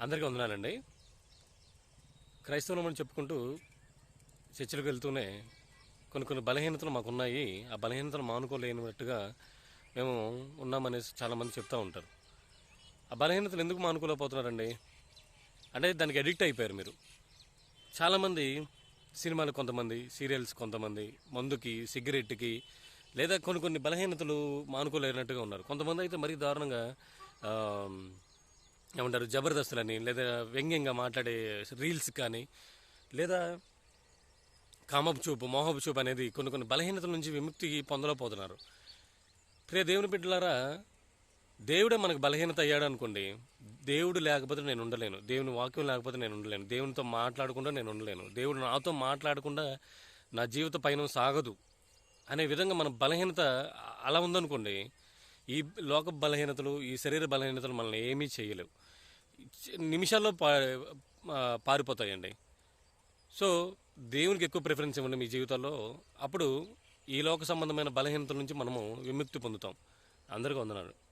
అందరికీ వందనాలండి. క్రైస్తవులం అని చెప్పుకుంటూ చర్చిలకు వెళ్తూనే కొన్ని కొన్ని బలహీనతలు మాకున్నాయి. ఆ బలహీనతలు మానుకోలేనట్టుగా మేము ఉన్నామనేసి చాలామంది చెప్తూ ఉంటారు. ఆ బలహీనతలు ఎందుకు మానుకోలేకపోతున్నారండి? అంటే దానికి అడిక్ట్ అయిపోయారు మీరు. చాలామంది సినిమాలు కొంతమంది సీరియల్స్ కొంతమంది మందుకి సిగరెట్కి లేదా కొన్ని కొన్ని బలహీనతలు మానుకోలేనట్టుగా ఉన్నారు. కొంతమంది అయితే మరీ దారుణంగా ఏమంటారు జబర్దస్తులని లేదా వ్యంగ్యంగా మాట్లాడే రీల్స్ కానీ లేదా కామపు చూపు మోహపు చూపు అనేది కొన్ని కొన్ని బలహీనతల నుంచి విముక్తి పొందలేకపోతున్నారు. ప్రియ దేవుని బిడ్డలారా దేవుడే మనకు బలహీనత అయ్యాడు అనుకోండి దేవుడు లేకపోతే నేను ఉండలేను దేవుని వాక్యం లేకపోతే నేను ఉండలేను దేవునితో మాట్లాడకుండా నేను ఉండలేను దేవుడు నాతో మాట్లాడకుండా నా జీవిత పయనం సాగదు అనే విధంగా మన బలహీనత అలా ఉందనుకోండి ఈ లోక బలహీనతలు ఈ శరీర బలహీనతలు మనల్ని ఏమీ చేయలేవు. నిమిషాల్లో పా పారిపోతాయండి. సో దేవునికి ఎక్కువ ప్రిఫరెన్స్ ఇవ్వండి మీ జీవితాల్లో. అప్పుడు ఈ లోక సంబంధమైన బలహీనతల నుంచి మనము విముక్తి పొందుతాం. అందరికీ వందనాలు.